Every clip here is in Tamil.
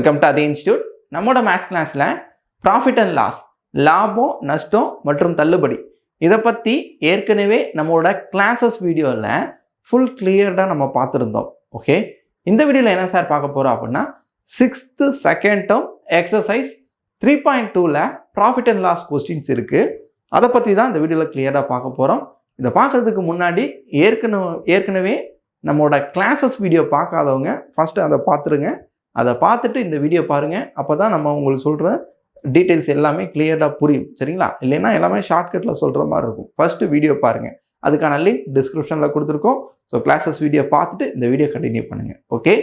வெல்கம் டு அதே இன்ஸ்டியூட் நம்மளோட மேக்ஸ் கிளாஸில் ப்ராஃபிட் அண்ட் லாஸ் லாபம் நஷ்டம் மற்றும் தள்ளுபடி. இதை பற்றி ஏற்கனவே நம்மளோட கிளாஸஸ் வீடியோவில் ஃபுல் கிளியர்டாக நம்ம பார்த்துருந்தோம். ஓகே இந்த வீடியோவில் என்ன சார் பார்க்க போகிறோம் அப்படின்னா sixth second term exercise three point டூவில் ப்ராஃபிட் அண்ட் லாஸ் கொஸ்டின்ஸ் இருக்குது அதை பற்றி தான் இந்த வீடியோவில் கிளியராக பார்க்க போகிறோம் இதை பார்க்குறதுக்கு முன்னாடி ஏற்கனவே ஏற்கனவே நம்மளோட கிளாஸஸ் வீடியோ பார்க்காதவங்க ஃபஸ்ட்டு அதை பார்த்துருங்க. அதை பார்த்துட்டு இந்த வீடியோ பாருங்கள் அப்போ தான் நம்ம உங்களுக்கு சொல்கிற டீட்டெயில்ஸ் எல்லாமே கிளியர்டாக புரியும். சரிங்களா? இல்லைன்னா எல்லாமே ஷார்ட்கட்டில் சொல்கிற மாதிரி இருக்கும். ஃபஸ்ட்டு வீடியோ பாருங்கள் அதுக்கான லிங்க் டிஸ்கிரிப்ஷனில் கொடுத்துருக்கோம். ஸோ கிளாஸஸ் வீடியோ பார்த்துட்டு இந்த வீடியோ கண்டினியூ பண்ணுங்கள் okay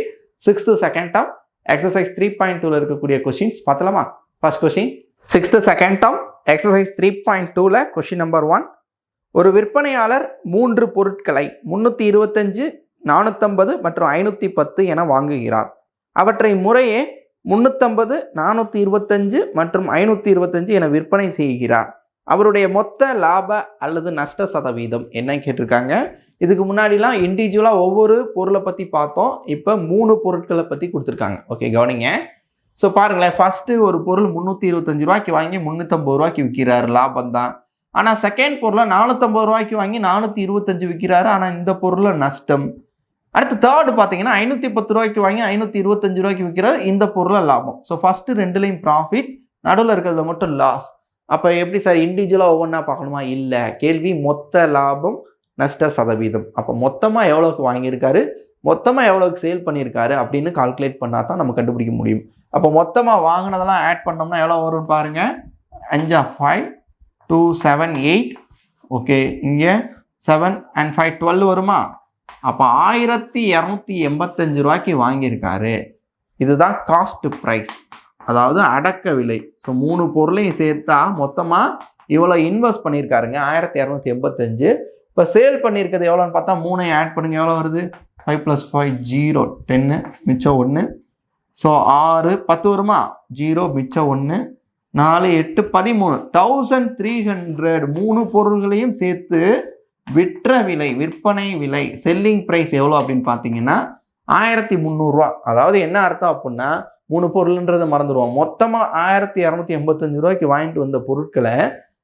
sixth second term exercise three point டூவில் இருக்கக்கூடிய questions பார்த்தலாமா first question sixth second term exercise three point டூவில் கொஷின் நம்பர் ஒன் ஒரு விற்பனையாளர் மூன்று பொருட்களை முந்நூற்றி இருபத்தஞ்சு நானூற்றம்பது மற்றும் ஐநூற்றி பத்து என வாங்குகிறார். அவற்றை முறையே முந்நூற்றம்பது நானூற்றி இருபத்தஞ்சு மற்றும் ஐநூற்றி இருபத்தஞ்சு என விற்பனை செய்கிறார். அவருடைய மொத்த லாப அல்லது நஷ்ட சதவீதம் என்னன்னு கேட்டிருக்காங்க. இதுக்கு முன்னாடிலாம் இண்டிவிஜுவலாக ஒவ்வொரு பொருளை பற்றி பார்த்தோம். இப்போ மூணு பொருட்களை பற்றி கொடுத்துருக்காங்க. ஓகே கவனிங்க. ஸோ பாருங்களேன். ஃபஸ்ட்டு ஒரு பொருள் முந்நூற்றி இருபத்தஞ்சு ரூபாய்க்கு வாங்கி முந்நூற்றம்பது ரூபாய்க்கு விற்கிறார் லாபம் தான். ஆனால் செகண்ட் பொருளை நானூற்றம்பது ரூபாய்க்கு வாங்கி நானூற்றி இருபத்தஞ்சு விற்கிறாரு ஆனால் இந்த பொருளை நஷ்டம். அடுத்து தேர்டு பார்த்தீங்கன்னா ஐநூற்றி பத்து ரூபாய்க்கு வாங்கி ஐநூற்றி இருபத்தஞ்சு ரூபாய்க்கு விற்கிறார். இந்த பொருளை லாபம். ஸோ ஃபஸ்ட்டு ரெண்டுலேயும் ப்ராஃபிட் நடுவில் இருக்கிறதுல மட்டும் லாஸ் அப்போ எப்படி சார் இண்டிவிஜுவலாக ஒவ்வொன்றா பார்க்கணுமா? இல்லை. கேள்வி மொத்த லாபம் நஷ்ட சதவீதம். அப்போ மொத்தமாக எவ்வளோக்கு வாங்கியிருக்காரு? மொத்தமாக எவ்வளோக்கு சேல் பண்ணியிருக்காரு? அப்படின்னு கால்குலேட் பண்ணால் தான் நம்ம கண்டுபிடிக்க முடியும். அப்போ மொத்தமாக வாங்கினதெல்லாம் ஆட் பண்ணோம்னா எவ்வளோ வரும்னு பாருங்கள் அஞ்சா five two seven eight okay இங்கே செவன் அண்ட் ஃபைவ் டுவெல் வருமா? அப்போ ஆயிரத்தி இரநூத்தி எண்பத்தஞ்சு ரூபாய்க்கு வாங்கியிருக்காரு. இதுதான் காஸ்ட் ப்ரைஸ் அதாவது அடக்க விலை. ஸோ மூணு பொருளையும் சேர்த்தா மொத்தமாக இவ்வளோ இன்வெஸ்ட் பண்ணியிருக்காருங்க. ஆயிரத்தி இரநூத்தி எண்பத்தஞ்சு. இப்போ சேல் பண்ணியிருக்கிறது எவ்வளோன்னு பார்த்தா மூணையும் ஆட் பண்ணுங்க எவ்வளோ வருது? ஃபைவ் ப்ளஸ் ஃபைவ் ஜீரோ டென்னு மிச்சம் ஒன்று ஸோ ஆறு பத்து வருமா? ஜீரோ மிச்சம் ஒன்று நாலு எட்டு பதிமூணு. தௌசண்ட் த்ரீ ஹண்ட்ரட் மூணு பொருள்களையும் சேர்த்து விற்ற விலை விற்பனை விலை செல்லிங் ப்ரைஸ் எவ்வளோ அப்படின்னு பார்த்தீங்கன்னா ஆயிரத்தி முந்நூறுரூவா அதாவது என்ன அர்த்தம் அப்படின்னா மூணு பொருள்ன்றதை மறந்துடுவோம். மொத்தமாக ஆயிரத்தி இரநூத்தி எண்பத்தஞ்சு ரூபாய்க்கு வாங்கிட்டு வந்த பொருட்களை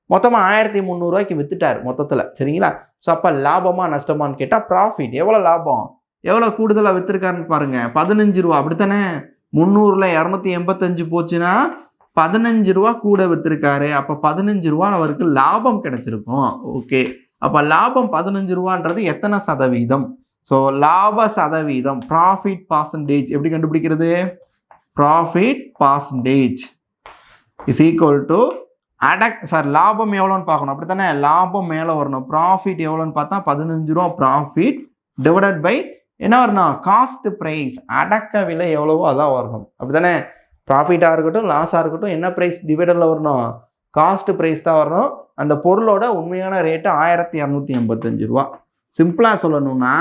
மொத்தமாக ஆயிரத்தி முந்நூறுரூவாய்க்கு வித்துட்டார் மொத்தத்தில். சரிங்களா? ஸோ அப்போ லாபமாக நஷ்டமான்னு கேட்டால் ப்ராஃபிட் எவ்வளோ லாபம்? எவ்வளோ கூடுதலாக விற்றுருக்காருன்னு பாருங்கள் பதினஞ்சு ரூபா. அப்படித்தானே? முந்நூறில் இரநூத்தி எண்பத்தஞ்சு போச்சுன்னா பதினஞ்சு ரூபா கூட விற்றுருக்காரு அப்போ பதினஞ்சு ரூபா அவருக்கு லாபம் கிடச்சிருக்கும். ஓகே அப்போ லாபம் பதினஞ்சு ரூபான்றது எத்தனை சதவீதம்? ஸோ லாப சதவீதம் ப்ராஃபிட் பர்சன்டேஜ் எப்படி கண்டுபிடிக்கிறது? Profit percentage is equal to அடக் sir லாபம் எவ்வளோன்னு பார்க்கணும். அப்படி தானே லாபம் மேலே வரணும். ப்ராஃபிட் எவ்வளோன்னு பார்த்தா பதினஞ்சு ரூபா ப்ராஃபிட் டிவைடட் பை என்ன வரணும்? காஸ்ட் ப்ரைஸ் அடக்க விலை எவ்வளவோ அதான் வரணும். அப்படி தானே ப்ராஃபிட்டாக இருக்கட்டும் லாஸாக இருக்கட்டும் என்ன ப்ரைஸ் டிவைடரில் வரணும்? காஸ்ட் ப்ரைஸ் தான் வரணும். அந்த பொருளோட உண்மையான ரேட்டு ஆயிரத்தி இரநூத்தி எண்பத்தஞ்சு ரூபா. சிம்பிளாக சொல்லணும்னா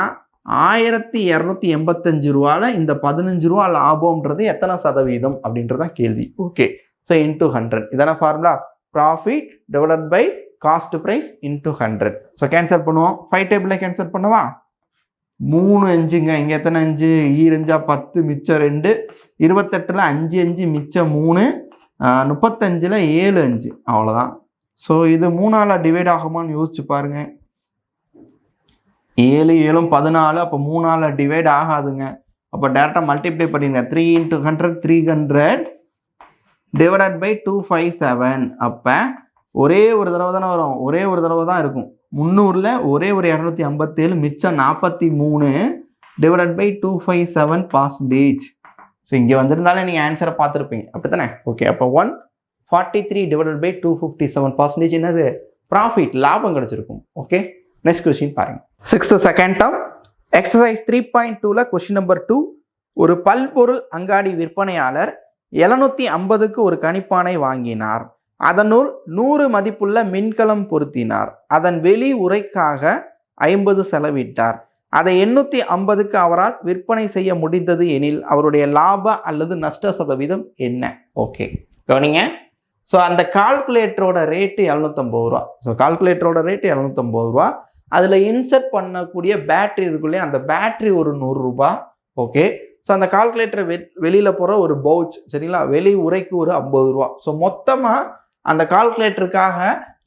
ஆயிரத்தி இரநூத்தி எண்பத்தஞ்சு ரூபாவில் இந்த பதினஞ்சு ரூபா லாபம்ன்றது எத்தனை சதவீதம் அப்படின்றதா கேள்வி. ஓகே ஸோ இன்டூ ஹண்ட்ரட் இதான formula profit divided by cost price into hundred so cancel பண்ணுவோம். ஃபைவ் டேபிளில் கேன்சல் பண்ணவா? மூணு அஞ்சுங்க. இங்கே எத்தனை அஞ்சு? ஈரஞ்சா பத்து மிச்சம் ரெண்டு. இருபத்தெட்டில் அஞ்சு அஞ்சு மிச்சம் மூணு. முப்பத்தஞ்சில் ஏழு அஞ்சு. அவ்வளோதான் ஸோ இது மூணால் டிவைட் ஆகுமான்னு யோசிச்சு பாருங்க. ஏழு ஏழும் பதினாலு அப்போ மூணால் டிவைட் ஆகாதுங்க. அப்போ டேரெக்டாக மல்டிப்ளை பண்ணிடுங்க three into hundred three hundred divided by two five seven அப்போ ஒரே ஒரு தடவை தானே வரும். ஒரே ஒரு தடவை தான் இருக்கும். முந்நூறில் ஒரே ஒரு இரநூத்தி ஐம்பத்தேழு மிச்சம் நாற்பத்தி மூணு divided by two five seven percentage so இங்கே வந்திருந்தாலே நீங்கள் ஆன்சரை பார்த்துருப்பீங்க. அப்படி தானே ஓகே அப்போ one forty three divided by two fifty seven percentage என்னது? ப்ராஃபிட் லாபம் கிடச்சிருக்கும். ஓகே நெக்ஸ்ட் கொஸ்டின் பாருங்கள் sixth second term exercise three point டூவில் கொஸ்டின் நம்பர் டூ ஒரு பல்பொருள் அங்காடி விற்பனையாளர் எழுநூற்றி ஐம்பதுக்கு ஒரு கணிப்பானை வாங்கினார். அதனுள் நூறு மதிப்புள்ள மின்கலம் பொருத்தினார். அதன் வெளி உரைக்காக ஐம்பது செலவிட்டார். அதை எண்ணூற்றி ஐம்பதுக்கு அவரால் விற்பனை செய்ய முடிந்தது எனில் அவருடைய லாப அல்லது நஷ்ட சதவீதம் என்ன? ஓகே கவனிங்க. ஸோ அந்த கால்குலேட்டரோட ரேட்டு எழுநூத்தம்பது ரூபா. ஸோ கால்குலேட்டரோட ரேட்டு எழுநூத்தம்பது ரூபா. அதில் இன்சர்ட் பண்ணக்கூடிய பேட்ரி இருக்குள்ளே அந்த பேட்ரி ஒரு நூறுரூபா ஓகே ஸோ அந்த கால்குலேட்டர் வெ வெளியில் போகிற ஒரு பவுச் சரிங்களா? வெளி உரைக்கு ஒரு ஐம்பது ரூபா. ஸோ மொத்தமாக அந்த கால்குலேட்டருக்காக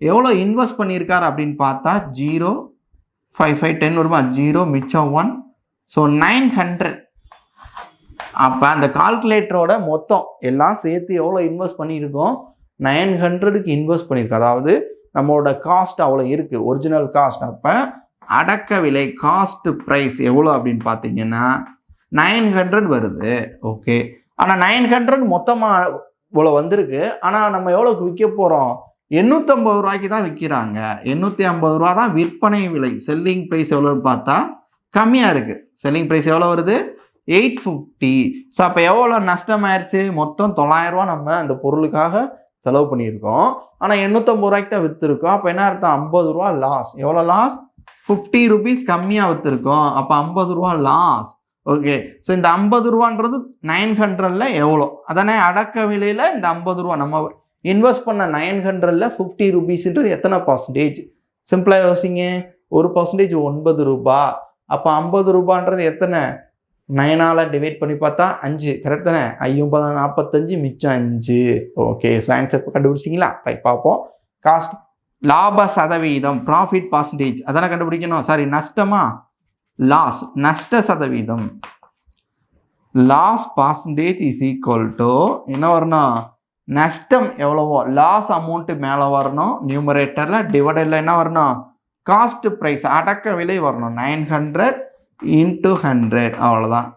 எவ்வளோ இன்வெஸ்ட் பண்ணியிருக்காரு அப்படின்னு பார்த்தா ஜீரோ ஃபைவ் ஃபைவ் டென் வருமா? ஜீரோ மிச்சம் ஒன் ஸோ நைன் ஹண்ட்ரட் அப்போ அந்த கால்குலேட்டரோட மொத்தம் எல்லாம் சேர்த்து எவ்வளோ இன்வெஸ்ட் பண்ணியிருக்கோம்? நைன் ஹண்ட்ரடுக்கு இன்வெஸ்ட் பண்ணியிருக்கு அதாவது நம்மளோட காஸ்ட் அவ்வளோ இருக்குது ஒரிஜினல் காஸ்ட் அப்போ அடக்க விலை காஸ்ட் ப்ரைஸ் எவ்வளோ அப்படின்னு பார்த்தீங்கன்னா நைன் ஹண்ட்ரட் வருது. ஓகே ஆனால் நைன் ஹண்ட்ரட் மொத்தமாக இவ்வளோ வந்திருக்கு. ஆனால் நம்ம எவ்வளோக்கு விற்க போகிறோம் எண்ணூற்றம்பது ரூபாய்க்கு தான் விற்கிறாங்க. எண்ணூற்றி ஐம்பது ரூபா தான் விற்பனை விலை. செல்லிங் ப்ரைஸ் எவ்வளோன்னு பார்த்தா கம்மியாக இருக்குது செல்லிங் ப்ரைஸ் எவ்வளோ வருது? எயிட் ஃபிஃப்டி ஸோ அப்போ எவ்வளோ நஷ்டமாயிருச்சு? மொத்தம் தொள்ளாயிரரூவா நம்ம அந்த பொருளுக்காக செலவு பண்ணியிருக்கோம். ஆனால் எண்ணூற்றம்பது ரூபாய்க்கு தான் விற்றுருக்கோம் அப்போ என்ன அர்த்தம்? ஐம்பது ரூபா லாஸ் எவ்வளோ லாஸ் ஃபிஃப்டி ருபீஸ் கம்மியாக விற்றுருக்கோம் அப்போ ஐம்பது ரூபா லாஸ் ஓகே ஸோ இந்த ஐம்பது ரூபான்றது நைன் ஹண்ட்ரடில் எவ்வளோ? அதானே அடக்க விலையில் இந்த ஐம்பது ரூபா. நம்ம இன்வெஸ்ட் பண்ண நைன் ஹண்ட்ரடில் ஃபிஃப்டி ருபீஸ்ன்றது எத்தனை பர்சன்டேஜ் சிம்பிளாக யோசிங்க. ஒரு பர்சன்டேஜ் ஒன்பது ரூபா. அப்போ ஐம்பது ரூபான்றது எத்தனை? நைனால் டிவைட் பண்ணி பார்த்தா அஞ்சு. கரெக்ட் தானே? ஐம்பது நாற்பத்தஞ்சு மிச்சம் அஞ்சு. ஓகே ஸோ ஆன்சர் கண்டுபிடிச்சிங்களா ரைட் பார்ப்போம். காஸ்ட் லாப சதவீதம் ப்ராஃபிட் பர்சன்டேஜ் அதெல்லாம் கண்டுபிடிக்கணும்? சாரி நஷ்டமா? லாஸ் நஷ்ட சதவீதம். Loss percentage is equal to என்ன வரணும்? நஷ்டம் எவ்வளவோ? லாஸ் அமௌண்ட்டு மேலே வரணும். நியூமரேட்டரில் டிவைடரில் என்ன வரணும்? காஸ்ட் ப்ரைஸ் அடக்க விலை வரணும். நைன் ஹண்ட்ரட் இன்ட்டு ஹண்ட்ரட் அவ்வளோதான்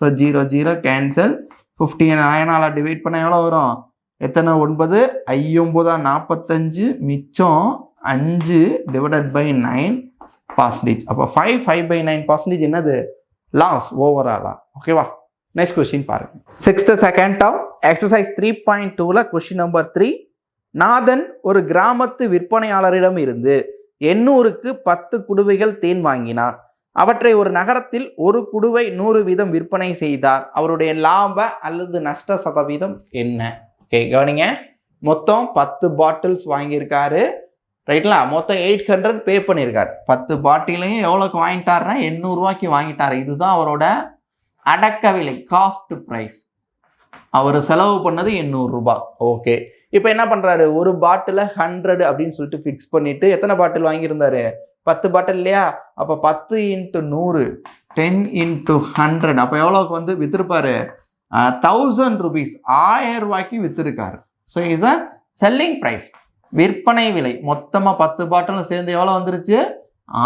so zero zero cancel fifty நயனால் divide பண்ண எவ்வளோ வரும்? எத்தனை? ஒன்பது. ஐம்பதா நாற்பத்தஞ்சு மிச்சம் அஞ்சு டிவைடட் பை நைன் பர்சன்டேஜ் அப்போ five five by nine percentage என்னது? லாஸ் ஓவராலா ஓகேவா நெக்ஸ்ட் கொஸ்டின் பாருங்க. Sixth second term exercise three point டூவில் கொஸ்டின் நம்பர் த்ரீ நாதன் ஒரு கிராமத்து விற்பனையாளரிடம் இருந்து எண்ணூறுக்கு பத்து குடுவைகள் தேன் வாங்கினார். அவற்றை ஒரு நகரத்தில் ஒரு குடுவை நூறு வீதம் விற்பனை செய்தார் அவருடைய லாப அல்லது நஷ்ட சதவீதம் என்ன? ஓகே கவனிங்க. மொத்தம் பத்து பாட்டில்ஸ் வாங்கியிருக்காரு. ரைட்லா மொத்தம் எயிட் ஹண்ட்ரட் பே பண்ணியிருக்காரு. பத்து பாட்டிலையும் எவ்வளோக்கு வாங்கிட்டாருன்னா எண்ணூறுரூவாய்க்கு வாங்கிட்டார். இதுதான் அவரோட அடக்க விலை காஸ்ட் ப்ரைஸ் அவர் செலவு பண்ணது எண்ணூறுரூபா ஓகே இப்போ என்ன பண்ணுறாரு ஒரு பாட்டில் ஹண்ட்ரட் அப்படின்னு சொல்லிட்டு ஃபிக்ஸ் பண்ணிவிட்டு எத்தனை பாட்டில் வாங்கியிருந்தாரு? பத்து பாட்டில் இல்லையா? அப்போ பத்து இன்ட்டு நூறு டென் இன்ட்டு ஹண்ட்ரட் அப்போ எவ்வளோக்கு வந்து விற்றுருப்பாரு தௌசண்ட் ருபீஸ் ஆயிரம் ரூபாய்க்கு விற்றுருக்காரு so is a selling price விற்பனை விலை. மொத்தமாக பத்து பாட்டிலும் சேர்ந்து எவ்வளோ வந்துருச்சு?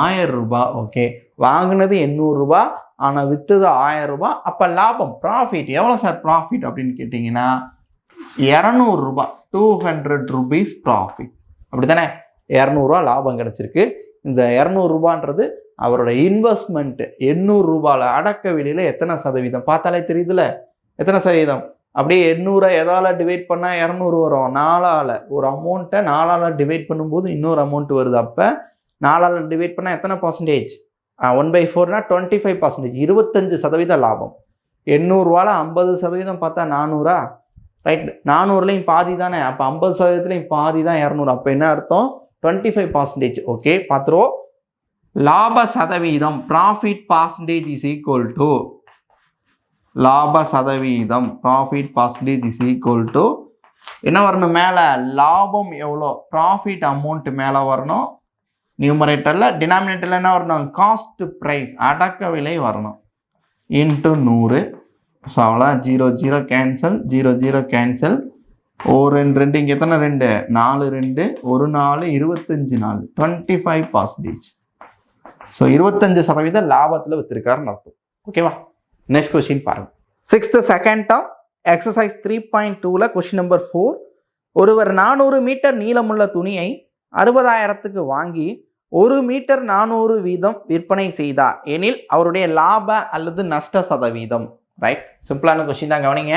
ஆயிரம் ரூபாய். ஓகே வாங்கினது எண்ணூறுரூபா ஆனால் விற்றது ஆயிரம் ரூபாய். அப்போ லாபம் ப்ராஃபிட் எவ்வளோ சார் ப்ராஃபிட் அப்படின்னு கேட்டிங்கன்னா இரநூறுபா டூ ஹண்ட்ரட் ருபீஸ் ப்ராஃபிட் அப்படி தானே இரநூறுவா லாபம் கிடச்சிருக்கு. இந்த இரநூறுபான்றது அவரோட இன்வெஸ்ட்மெண்ட்டு எண்ணூறுரூபாவில் அடக்க விலையில் எத்தனை சதவீதம்? பார்த்தாலே தெரியுதுல. எத்தனை சதவீதம்? அப்படியே எண்ணூறை எதால் டிவைட் பண்ணால் இரநூறு வரும். நாலால் ஒரு அமௌண்ட்டை நாலால் டிவைட் பண்ணும்போது இன்னொரு அமௌண்ட் வருது. அப்போ நாலால் டிவைட் பண்ணால் எத்தனை பர்சன்டேஜ் ஒன் பை ஃபோர்னா டுவெண்ட்டி ஃபைவ் பர்சன்டேஜ் இருபத்தஞ்சு சதவீத லாபம். எண்ணூறுவால ஐம்பது சதவீதம் பார்த்தா நானூறா? ரைட் நானூறுலையும் பாதி தானே. அப்போ ஐம்பது சதவீதத்துலையும் பாதி தான் இரநூறு. அப்போ என்ன அர்த்தம்? டுவெண்ட்டி ஃபைவ் பர்சன்டேஜ் ஓகே பார்த்துருவோம் லாப சதவீதம் profit percentage is equal to லாப சதவீதம் profit percentage is equal to என்ன வரணும் மேலே? லாபம் எவ்வளோ? ப்ராஃபிட் அமௌண்ட் மேலே வரணும். நியூமரேட்டரில் டினாமினேட்டரில் என்ன வரணும்? காஸ்ட் ப்ரைஸ் அடக்க விலை வரணும். இன்ட்டு நூறு. ஸோ அவ்வளோதான் zero zero cancel zero zero cancel ஓ ரெண்டு ரெண்டு இங்கே எத்தனை ரெண்டு? நாலு ரெண்டு ஒரு நாலு இருபத்தஞ்சு நாலு. டுவெண்ட்டி ஃபைவ் பர்சன்டேஜ் ஸோ இருபத்தஞ்சு சதவீதம் லாபத்தில் விற்றுருக்காருன்னு அர்த்தம். ஓகேவா நெக்ஸ்ட் கொஸ்டின் பாருங்கள் sixth second term exercise three point டூவில் கொஸ்டின் நம்பர் ஃபோர் ஒருவர் நானூறு மீட்டர் நீளமுள்ள துணியை அறுபதாயிரத்துக்கு வாங்கி ஒரு மீட்டர் நானூறு வீதம் விற்பனை செய்தார். எனில் அவருடைய லாப அல்லது நஷ்ட சதவீதம். ரைட் சிம்பிளான கொஸ்டின் தான் கவனிங்க.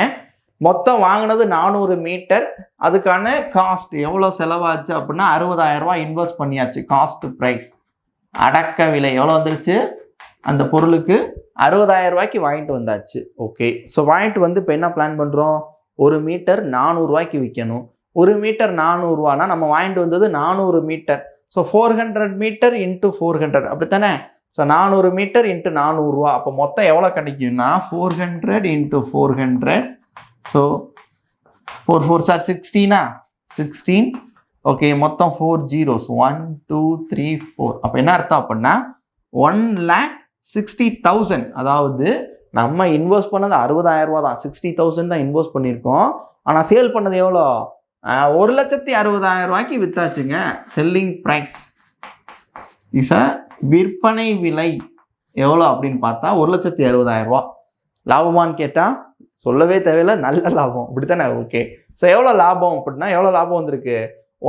மொத்தம் வாங்கினது நானூறு மீட்டர். அதுக்கான காஸ்ட் எவ்வளோ செலவாச்சு அப்படின்னா அறுபதாயிரம் ரூபாய் இன்வெஸ்ட் பண்ணியாச்சு காஸ்ட் ப்ரைஸ் அடக்க விலை எவ்வளோ வந்துருச்சு? அந்த பொருளுக்கு அறுபதாயிரம் ரூபாய்க்கு வாங்கிட்டு வந்தாச்சு. ஓகே ஸோ வாங்கிட்டு வந்து இப்போ என்ன பிளான் பண்ணுறோம் ஒரு மீட்டர் நானூறுரூவாய்க்கு விற்கணும். ஒரு மீட்டர் நானூறுரூவானா நம்ம வாங்கிட்டு வந்தது நானூறு metre. So four hundred metre into four hundred அப்படி தானே ஸோ நானூறு மீட்டர் இன்ட்டு நானூறுரூவா அப்போ மொத்தம் எவ்வளோ கிடைக்கும்னா four hundred into four hundred so four four sir சிக்ஸ்டீனா sixteen okay மொத்தம் four zeros one two three four அப்போ என்ன அர்த்தம் அப்படின்னா ஒன் லேக் சிக்ஸ்டி தௌசண்ட் அதாவது நம்ம இன்வெஸ்ட் பண்ணது அறுபதாயிரம் ரூபா தான். சிக்ஸ்டி தௌசண்ட் தான் இன்வெஸ்ட் பண்ணியிருக்கோம். ஆனால் சேல் பண்ணது எவ்வளோ? ஒரு லட்சத்தி அறுபதாயிரம் ரூபாய்க்கு வித்தாச்சுங்க. செல்லிங் ப்ரைஸ் இஸ் அ விற்பனை விலை. எவ்வளோ அப்படின்னு பார்த்தா ஒரு லட்சத்தி அறுபதாயிரம் ரூபா லாபமான்னு கேட்டால் சொல்லவே தேவையில்ல நல்ல லாபம். இப்படித்தானே? ஓகே ஸோ எவ்வளோ லாபம் அப்படின்னா எவ்வளோ லாபம் வந்திருக்கு?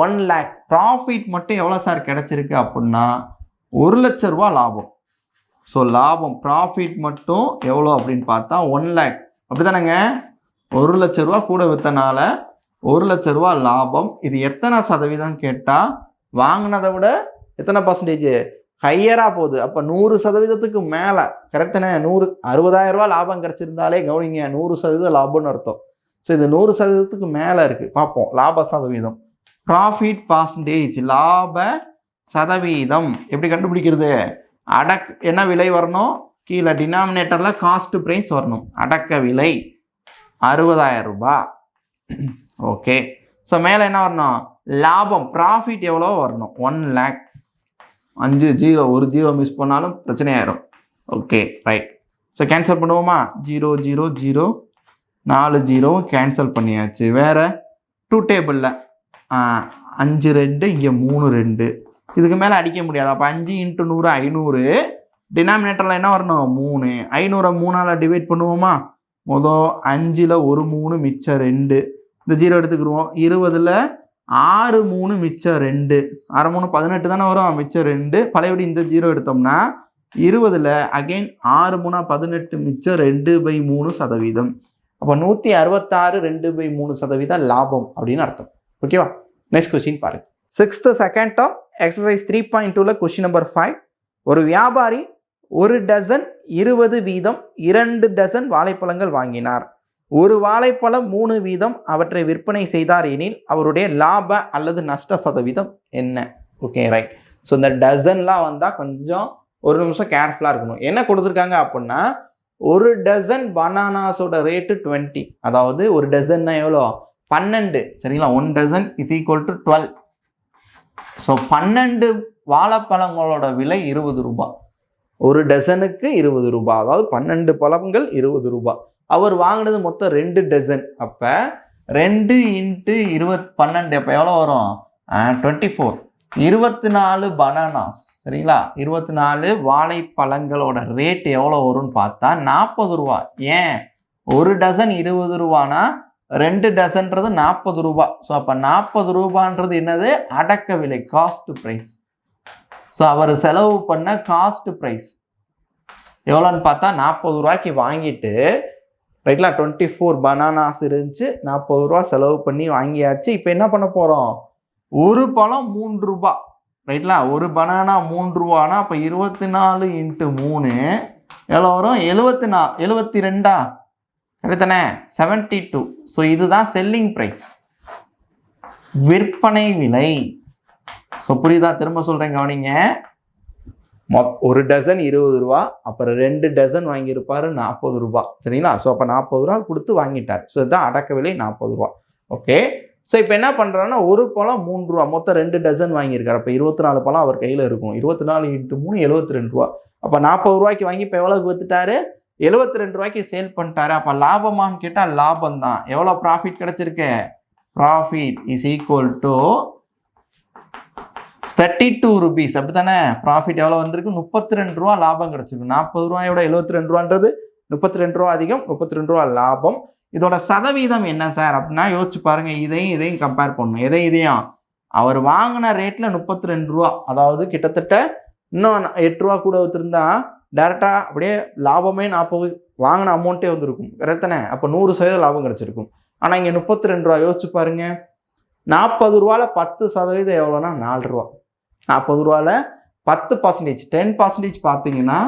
ஒன் லேக் ப்ராஃபிட் மட்டும் எவ்வளோ சார் கிடச்சிருக்கு அப்படின்னா ஒரு லட்ச ரூபா லாபம். ஸோ லாபம் ப்ராஃபிட் மட்டும் எவ்வளோ அப்படின்னு பார்த்தா ஒன் லேக் அப்படிதானேங்க ஒரு லட்ச ரூபா கூட விற்றனால ஒரு லட்ச ரூபா லாபம். இது எத்தனை சதவீதம் கேட்டால் வாங்கினதை விட எத்தனை பர்சன்டேஜ் ஹையராக போகுது. அப்போ நூறு சதவீதத்துக்கு மேலே கரெக்டானே நூறு அறுபதாயிரம் ரூபா லாபம் கிடச்சிருந்தாலே கவனிங்க நூறு சதவீதம் லாபம்னு அர்த்தம். ஸோ இது நூறு சதவீதத்துக்கு மேலே இருக்குது பார்ப்போம். லாப சதவீதம். ப்ராஃபிட் பர்சன்டேஜ் லாப சதவீதம். எப்படி கண்டுபிடிக்கிறது? அடக் என்ன விலை வரணும்? கீழே டினாமினேட்டரில் காஸ்ட் ப்ரைஸ் வரணும். அடக்க விலை அறுபதாயிரம் ரூபாய். ஓகே ஸோ மேலே என்ன வரணும்? லாபம் ப்ராஃபிட் எவ்வளோ வரணும். ஒன் லேக் அஞ்சு ஜீரோ ஒரு ஜீரோ மிஸ் பண்ணாலும் பிரச்சனையாயிரும். ஓகே ரைட் ஸோ கேன்சல் பண்ணுவோமா? Zero zero zero. நாலு ஜீரோ கேன்சல் பண்ணியாச்சு. வேறு டூ டேபிளில் அஞ்சு ரெண்டு இங்கே மூணு ரெண்டு. இதுக்கு மேலே அடிக்க முடியாது. அப்போ அஞ்சு இன்ட்டு நூறு ஐநூறு. டினாமினேட்டரில் என்ன வரணும்? மூணு. ஐநூறை மூணால் டிவைட் பண்ணுவோமா? மொதல் அஞ்சில் ஒரு மூணு மிச்சம் ரெண்டு. இந்த ஜீரோ எடுத்துக்கிடுவோம் இருபதில் ஆறு மூணு மிச்சம் ரெண்டு. ஆறு மூணு பதினெட்டு தானே வரும்? மிச்சம் ரெண்டு. பழையபடி இந்த ஜீரோ எடுத்தோம்னா இருபதில் அகைன் ஆறு மூணா பதினெட்டு மிச்சம் ரெண்டு பை மூணு சதவீதம். அப்போ நூற்றி அறுபத்தாறு ரெண்டு பை மூணு சதவீதம் லாபம் அப்படின்னு அர்த்தம். ஓகேவா? நெக்ஸ்ட் கொஸ்டின் பாருங்க. சிக்ஸ்த்து செகண்ட் டாப் எக்ஸசைஸ் த்ரீ பாயிண்ட் டூவில் கொஸ்டின் நம்பர் ஃபைவ் ஒரு வியாபாரி ஒரு டசன் இருபது வீதம் இரண்டு டசன் வாழைப்பழங்கள் வாங்கினார். ஒரு வாழைப்பழம் மூணு வீதம் அவற்றை விற்பனை செய்தார் எனில் அவருடைய லாப அல்லது நஷ்ட சதவீதம் என்ன? ஓகே ரைட் ஸோ இந்த டசன்லாம் வந்தால் கொஞ்சம் ஒரு நிமிஷம் கேர்ஃபுல்லாக இருக்கணும். என்ன கொடுத்துருக்காங்க அப்படின்னா ஒரு டசன் பனானாஸோட ரேட்டு டுவெண்ட்டி அதாவது ஒரு டசன்னா எவ்வளோ பன்னெண்டு. சரிங்களா? One dozen is equal to twelve so பன்னெண்டு வாழைப்பழங்களோட விலை இருபது ரூபாய் ஒரு டசனுக்கு இருபது ரூபாய் அதாவது பன்னெண்டு பழங்கள் இருபது ரூபாய் அவர் வாங்கினது மொத்தம் ரெண்டு டசன் அப்போ ரெண்டு இன்ட்டு இருபத் பன்னெண்டு அப்போ எவ்வளோ வரும்? டுவெண்ட்டி ஃபோர் இருபத்தி நாலு பனானாஸ் சரிங்களா? இருபத்தி நாலு வாழைப்பழங்களோட ரேட் எவ்வளோ வரும்னு பார்த்தா நாற்பது ரூபா. ஏன்? ஒரு டசன் இருபது ரூபானா? ரெண்டு டசன்றது நாற்பது ரூபா. ஸோ அப்போ நாற்பது ரூபான்றது என்னது? அடக்க விலை காஸ்ட் ப்ரைஸ் ஸோ அவர் செலவு பண்ண காஸ்ட் ப்ரைஸ் எவ்வளோன்னு பார்த்தா நாற்பது ரூபாய்க்கு வாங்கிட்டு ரைட்லாம் டுவெண்ட்டி ஃபோர் பனானாஸ் இருந்துச்சு நாற்பது ரூபா செலவு பண்ணி வாங்கியாச்சு. இப்போ என்ன பண்ண போகிறோம் ஒரு பழம் மூன்று ரூபா. ரைட்லாம் ஒரு பனானா மூன்று ரூபானா அப்போ இருபத்தி நாலு இன்ட்டு மூணு. எவ்வளோ வரும்? எழுபத்தி நா எழுபத்தி ரெண்டா? கரெக்டானே செவன்ட்டி டூ ஸோ இதுதான் செல்லிங் ப்ரைஸ் விற்பனை விலை. ஸோ புரியுதா? திரும்ப சொல்கிறேன் கவனிங்க. மொத் ஒரு டசன் இருபது ரூபா அப்புறம் ரெண்டு டசன் வாங்கியிருப்பாரு நாற்பது ரூபா. சரிங்களா? ஸோ அப்போ நாற்பது ரூபா கொடுத்து வாங்கிட்டார். ஸோ இதுதான் அடக்க விலை நாற்பது ரூபா. ஓகே ஸோ இப்போ என்ன பண்ணுறாருன்னா ஒரு பழம் மூணு ரூபா மொத்தம் ரெண்டு டசன் வாங்கியிருக்காரு. அப்போ இருபத்தி நாலு பழம் அவர் கையில் இருக்கும். இருபத்தி நாலு இன்ட்டு மூணு எழுபத்தி ரெண்டு ரூபா. அப்போ நாற்பது ரூபாய்க்கு வாங்கி இப்போ எவ்வளோக்கு வித்துட்டாரு? எழுபத்தி ரெண்டு ரூபாய்க்கு சேல் பண்ணிட்டாரு. அப்போ லாபமான்னு கேட்டால் லாபம் தான் எவ்வளோ ப்ராஃபிட் கிடச்சிருக்கு? Profit is equal to thirty two rupees அப்படி தானே ப்ராஃபிட் எவ்வளோ வந்திருக்கு? முப்பத்தி ரெண்டு ரூபா லாபம் கிடச்சிருக்கு. நாற்பது ரூபாயோட எழுபத்தி ரெண்டு ரூபான்றது முப்பத்தி ரெண்டு ரூபா அதிகம் முப்பத்தி ரெண்டு ரூபா லாபம். இதோட சதவீதம் என்ன சார்? அப்படின்னா யோசிச்சு பாருங்க. இதையும் இதையும் கம்பேர் பண்ணணும். எதை இதையும். அவர் வாங்கின ரேட்டில் முப்பத்தி ரெண்டு ரூபா. அதாவது கிட்டத்தட்ட இன்னும் எட்டு ரூபா கூட வச்சுருந்தா டேரெக்டாக அப்படியே லாபமே நாற்பது வாங்கின அமௌண்ட்டே வந்திருக்கும். கரெக்ட் அப்போ நூறு சதவீதம் லாபம் கிடச்சிருக்கும். ஆனால் இங்கே முப்பத்தி ரெண்டு ரூபா யோசிச்சு பாருங்க. நாற்பது ரூபாவில் பத்து சதவீதம் எவ்வளோனா நாலு ரூபா. நாற்பது ரூபாவில் பத்து பர்சன்டேஜ் டென் பர்சன்டேஜ் பார்த்தீங்கன்னா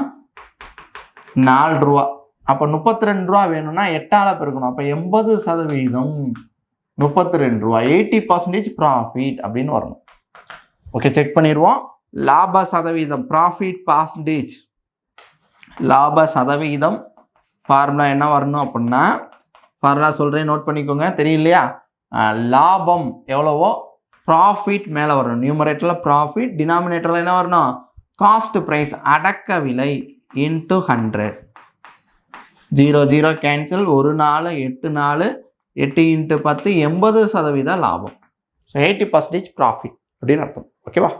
நாலு ரூபா. அப்போ முப்பத்தி ரெண்டு ரூபா வேணும்னா எட்டால் பெருக்கணும். அப்போ எண்பது சதவீதம் முப்பத்தி ரெண்டு ரூபா. எயிட்டி பர்சன்டேஜ் ப்ராஃபிட் அப்படின்னு வரணும். ஓகே செக் பண்ணிடுவோம். லாப சதவீதம் ப்ராஃபிட் பர்சன்டேஜ் லாப சதவிகிதம் ஃபார்முலா என்ன வரணும் அப்படின்னா ஃபார்முலா சொல்கிறேன் நோட் பண்ணிக்கோங்க. தெரியலையா லாபம் எவ்வளவோ? ப்ராஃபிட் மேலே வரணும். நியூமரேட்டரில் ப்ராஃபிட் டினாமினேட்டரில் என்ன வரணும்? காஸ்ட் ப்ரைஸ் அடக்க விலை into hundred zero zero cancel ஒரு நாள் எட்டு நாள் எட்டு இன்ட்டு பத்து எண்பது சதவீத லாபம். ஸோ எயிட்டி பர்சன்டேஜ் ப்ராஃபிட் அப்படின்னு அர்த்தம். ஓகேவா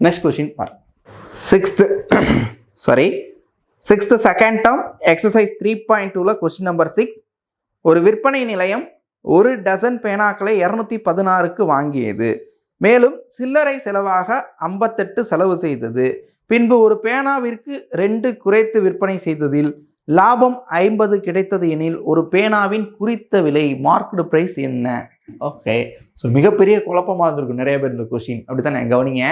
நெக்ஸ்ட் கொஷின் பாரு sixth sorry sixth second term exercise three point டூவில் கொஸ்டின் நம்பர் சிக்ஸ் ஒரு விற்பனை நிலையம் ஒரு டசன் பேனாக்களை இரநூத்தி பதினாறுக்கு வாங்கியது. மேலும் சில்லறை செலவாக ஐம்பத்தெட்டு செலவு செய்தது. பின்பு ஒரு பேனாவிற்கு ரெண்டு குறைத்து விற்பனை செய்ததில் லாபம் ஐம்பது கிடைத்தது எனில் ஒரு பேனாவின் குறித்த விலை மார்க்டு ப்ரைஸ் என்ன? ஓகே ஸோ மிகப்பெரிய குழப்பமாக இருந்திருக்கும் நிறைய பேர் இந்த கொஷின் அப்படி தானே கவனிங்க.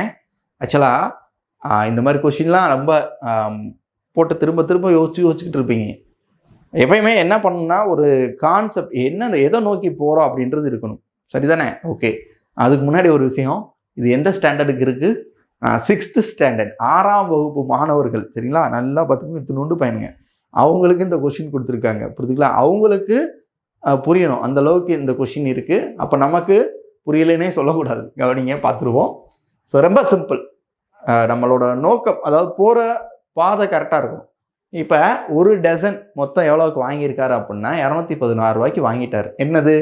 ஆக்சுவலாக இந்த மாதிரி கொஷின்லாம் ரொம்ப போட்டு திரும்ப திரும்ப யோசிச்சு யோசிச்சுக்கிட்டு இருப்பீங்க. எப்பயுமே என்ன பண்ணணும்னா ஒரு கான்செப்ட் என்ன எதை நோக்கி போகிறோம் அப்படின்றது இருக்கணும். சரிதானே? ஓகே அதுக்கு முன்னாடி ஒரு விஷயம் இது எந்த ஸ்டாண்டர்டுக்கு இருக்குது சிக்ஸ்த்து ஸ்டாண்டர்ட் ஆறாம் வகுப்பு மாணவர்கள் சரிங்களா? நல்லா பார்த்துக்கணும் எடுத்துன்னு பயனுங்க. அவங்களுக்கு இந்த கொஷின் கொடுத்துருக்காங்க புரியுதுங்களா அவங்களுக்கு புரியணும் அந்த அளவுக்கு இந்த கொஷின் இருக்குது அப்போ நமக்கு புரியலைன்னே சொல்லக்கூடாது. கவனிங்க பார்த்துருவோம். ஸோ ரொம்ப சிம்பிள் நம்மளோட நோக்கம் அதாவது போகிற பாதை கரெக்டாக இருக்கும் இப்போ ஒரு டசன் மொத்தம் எவ்வளோக்கு வாங்கியிருக்காரு அப்படின்னா இரநூத்தி பதினாறு ரூபாய்க்கு வாங்கிட்டார். என்னது?